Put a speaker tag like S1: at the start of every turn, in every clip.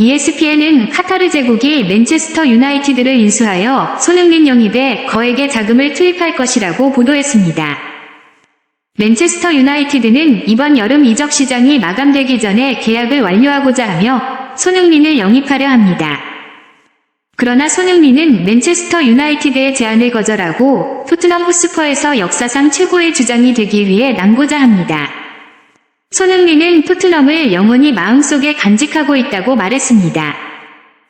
S1: ESPN은 카타르 제국이 맨체스터 유나이티드를 인수하여 손흥민 영입에 거액의 자금을 투입할 것이라고 보도했습니다. 맨체스터 유나이티드는 이번 여름 이적 시장이 마감되기 전에 계약을 완료하고자 하며 손흥민을 영입하려 합니다. 그러나 손흥민은 맨체스터 유나이티드의 제안을 거절하고 토트넘 호스퍼에서 역사상 최고의 주장이 되기 위해 남고자 합니다. 손흥민은 토트넘을 영원히 마음속에 간직하고 있다고 말했습니다.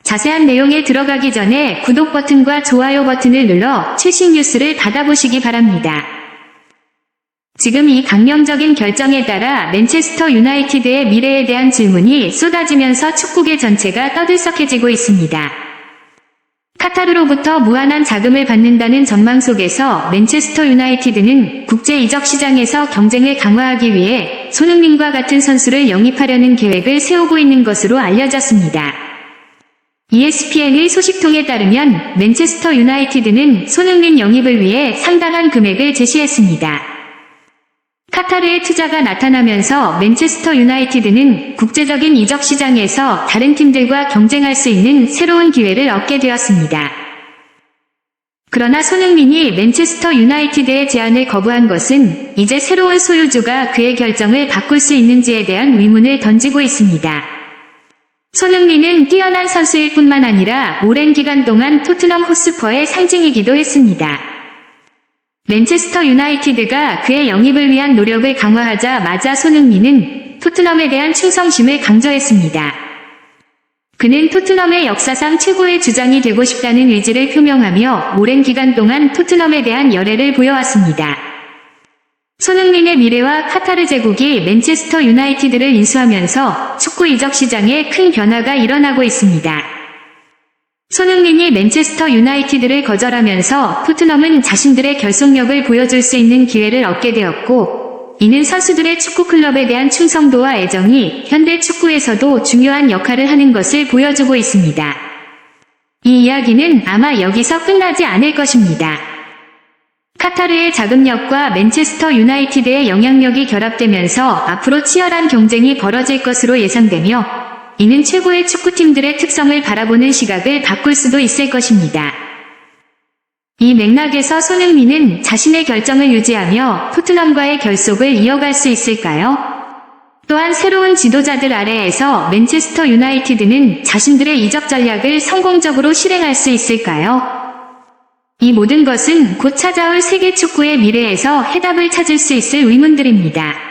S1: 자세한 내용에 들어가기 전에 구독 버튼과 좋아요 버튼을 눌러 최신 뉴스를 받아보시기 바랍니다. 지금 이 강령적인 결정에 따라 맨체스터 유나이티드의 미래에 대한 질문이 쏟아지면서 축구계 전체가 떠들썩해지고 있습니다. 카타르로부터 무한한 자금을 받는다는 전망 속에서 맨체스터 유나이티드는 국제 이적 시장에서 경쟁을 강화하기 위해 손흥민과 같은 선수를 영입하려는 계획을 세우고 있는 것으로 알려졌습니다. ESPN의 소식통에 따르면 맨체스터 유나이티드는 손흥민 영입을 위해 상당한 금액을 제시했습니다. 카타르의 투자가 나타나면서 맨체스터 유나이티드는 국제적인 이적 시장에서 다른 팀들과 경쟁할 수 있는 새로운 기회를 얻게 되었습니다. 그러나 손흥민이 맨체스터 유나이티드의 제안을 거부한 것은 이제 새로운 소유주가 그의 결정을 바꿀 수 있는지에 대한 의문을 던지고 있습니다. 손흥민은 뛰어난 선수일 뿐만 아니라 오랜 기간 동안 토트넘 호스퍼의 상징이기도 했습니다. 맨체스터 유나이티드가 그의 영입을 위한 노력을 강화하자마자 손흥민은 토트넘에 대한 충성심을 강조했습니다. 그는 토트넘의 역사상 최고의 주장이 되고 싶다는 의지를 표명하며 오랜 기간 동안 토트넘에 대한 열애를 보여왔습니다. 손흥민의 미래와 카타르 제국이 맨체스터 유나이티드를 인수하면서 축구 이적 시장에 큰 변화가 일어나고 있습니다. 손흥민이 맨체스터 유나이티드를 거절하면서 토트넘은 자신들의 결속력을 보여줄 수 있는 기회를 얻게 되었고, 이는 선수들의 축구 클럽에 대한 충성도와 애정이 현대 축구에서도 중요한 역할을 하는 것을 보여주고 있습니다. 이 이야기는 아마 여기서 끝나지 않을 것입니다. 카타르의 자금력과 맨체스터 유나이티드의 영향력이 결합되면서 앞으로 치열한 경쟁이 벌어질 것으로 예상되며 이는 최고의 축구팀들의 특성을 바라보는 시각을 바꿀 수도 있을 것입니다. 이 맥락에서 손흥민은 자신의 결정을 유지하며 토트넘과의 결속을 이어갈 수 있을까요? 또한 새로운 지도자들 아래에서 맨체스터 유나이티드는 자신들의 이적 전략을 성공적으로 실행할 수 있을까요? 이 모든 것은 곧 찾아올 세계 축구의 미래에서 해답을 찾을 수 있을 의문들입니다.